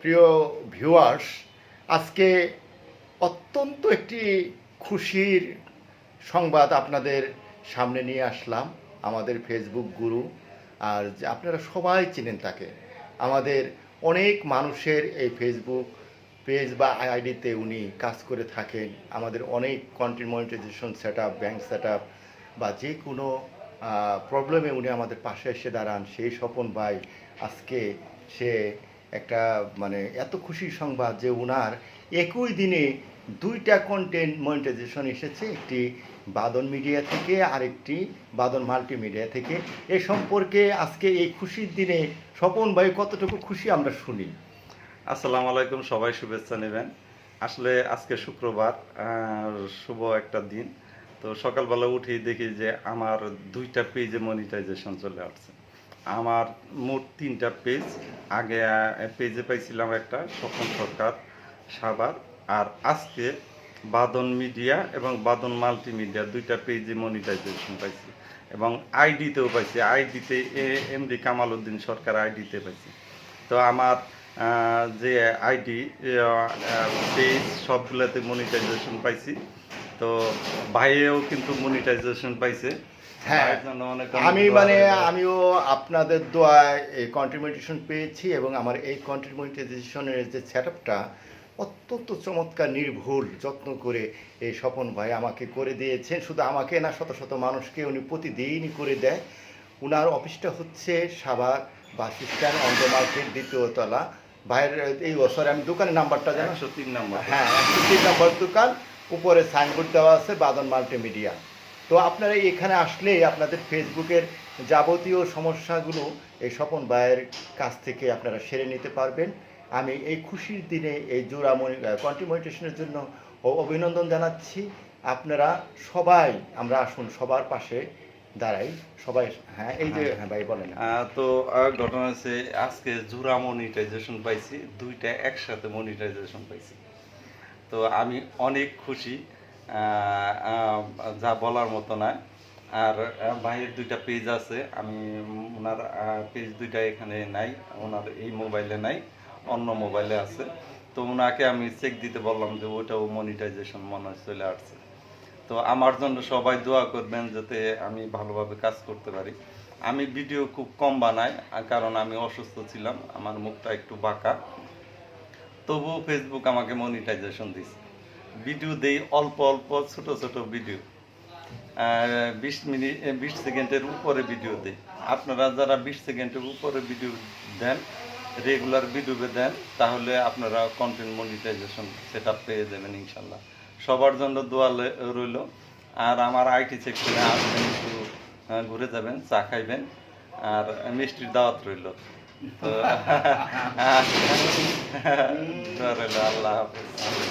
প্রিয় ভিউয়ার্স আজকে অত্যন্ত একটি খুশির সংবাদ আপনাদের সামনে নিয়ে আসলাম, আমাদের ফেসবুক গুরু আর আপনারা সবাই চিনেন তাকে। আমাদের অনেক মানুষের এই ফেসবুক পেজ বা আইডিতে উনি কাজ করে থাকেন। আমাদের অনেক content monetisation set up bank set up বা যে কোনো প্রবলেমে উনি আমাদের পাশে এসে দাঁড়ান। সেই স্বপন ভাই আজকে সে একটা মানে এত খুশির সংবাদ যে উনার একই দিনে দুইটা কন্টেন্ট মনিটাইজেশন এসেছে। একটি বাদন মিডিয়া থেকে আরেকটি বাদন মাল্টিমিডিয়া থেকে। এ সম্পর্কে আজকে এই খুশির দিনে স্বপন ভাই কতটুকু খুশি আমরা শুনি। আসসালামু আলাইকুম, সবাই শুভেচ্ছা নেবেন। আসলে আজকে শুক্রবার, আর শুভ একটা দিন। তো সকালবেলা উঠেই দেখি যে আমার দুইটা পেজে মনিটাইজেশন চলে আসছে। আমার মোট তিনটা পেজ আগে পেজে পাইছিলাম একটা, স্বপন সরকার সাবার আর আজকে বাদন মিডিয়া এবং বাদন মাল্টিমিডিয়া দুইটা পেজে মনিটাইজেশন পাইছি। এবং আইডিতেও পাইছি। আইডিতে এমডি কামাল উদ্দিন সরকার আইডিতে পাইছি। তো আমার যে আইডি পেজ সবগুলোতে মনিটাইজেশন পাইছি। তো ভাইয়েও কিন্তু মনিটাইজেশন পাইছে। হ্যাঁ, আমি মানে আমিও আপনাদের দোয়ায় এই কন্ট্রিবিউশন পেয়েছি এবং আমার এই কন্ট্রিবিউশনের যে সেট অত্যন্ত চমৎকার নির্ভুল যত্ন করে এই স্বপন ভাই আমাকে করে দিয়েছেন। শুধু আমাকে না শত শত মানুষকে উনি প্রতিদিনই করে দেয়। উনার অফিসটা হচ্ছে সাভার বাস স্ট্যান্ড অন্ধ মার্কেট দ্বিতীয়তলা ভাইয়ের এই বছরে আমি দোকানের নাম্বারটা জানো? একশো তিন নম্বর। হ্যাঁ একশো তিন নম্বর দোকান। উপরে সাইনবোর্ড দেওয়া আছে বাদন মাল্টিমিডিয়া। তো আপনারা এখানে আসলে আপনাদের ফেসবুকের যাবতীয় সমস্যাগুলো এই স্বপন ভাইয়ের কাছ থেকে আপনারা সেরে নিতে পারবেন। আমি এই খুশির দিনে এই জোড়া কন্টিনিউটেশনের জন্য অভিনন্দন জানাচ্ছি। আপনারা সবাই, আমরা আসুন সবার পাশে দাঁড়াই। সবাই হ্যাঁ এই যে হ্যাঁ ভাই বলেন। তো ঘটনা হচ্ছে আজকে জোড়া মনিটাইজেশন পাইছি, দুইটা একসাথে মনিটাইজেশন পাইছি। তো আমি অনেক খুশি। যা বলার মতো না। আর ভাইয়ের দুইটা পেজ আছে। আমি ওনার পেজ দুইটা এখানে নাই, ওনার এই মোবাইলে নাই, অন্য মোবাইলে আছে। তো ওনাকে আমি চেক দিতে বললাম যে ওটাও মনিটাইজেশন মনে হয় চলে আসছে। তো আমার জন্য সবাই দোয়া করবেন যাতে আমি ভালোভাবে কাজ করতে পারি। আমি ভিডিও খুব কম বানাই কারণ আমি অসুস্থ ছিলাম, আমার মুখটা একটু বাঁকা। তবুও ফেসবুক আমাকে মনিটাইজেশন দিচ্ছে ভিডিও দেই অল্প অল্প ছোট ছোট ভিডিও বিশ মিনিট বিশ সেকেন্ডের উপরে ভিডিও দেই আপনারা যারা বিশ সেকেন্ডের উপরে ভিডিও দেন রেগুলার ভিডিও দেন তাহলে আপনারা কন্টেন্ট মনিটাইজেশন সেটা পেয়ে যাবেন ইনশাল্লাহ সবার জন্য দোয়া রইল আর আমার আইটি সেকশনে আসবেন একটু ঘুরে যাবেন চা খাইবেন আর মিষ্টির দাওয়াত রইল তো রইল আল্লাহ হাফেজ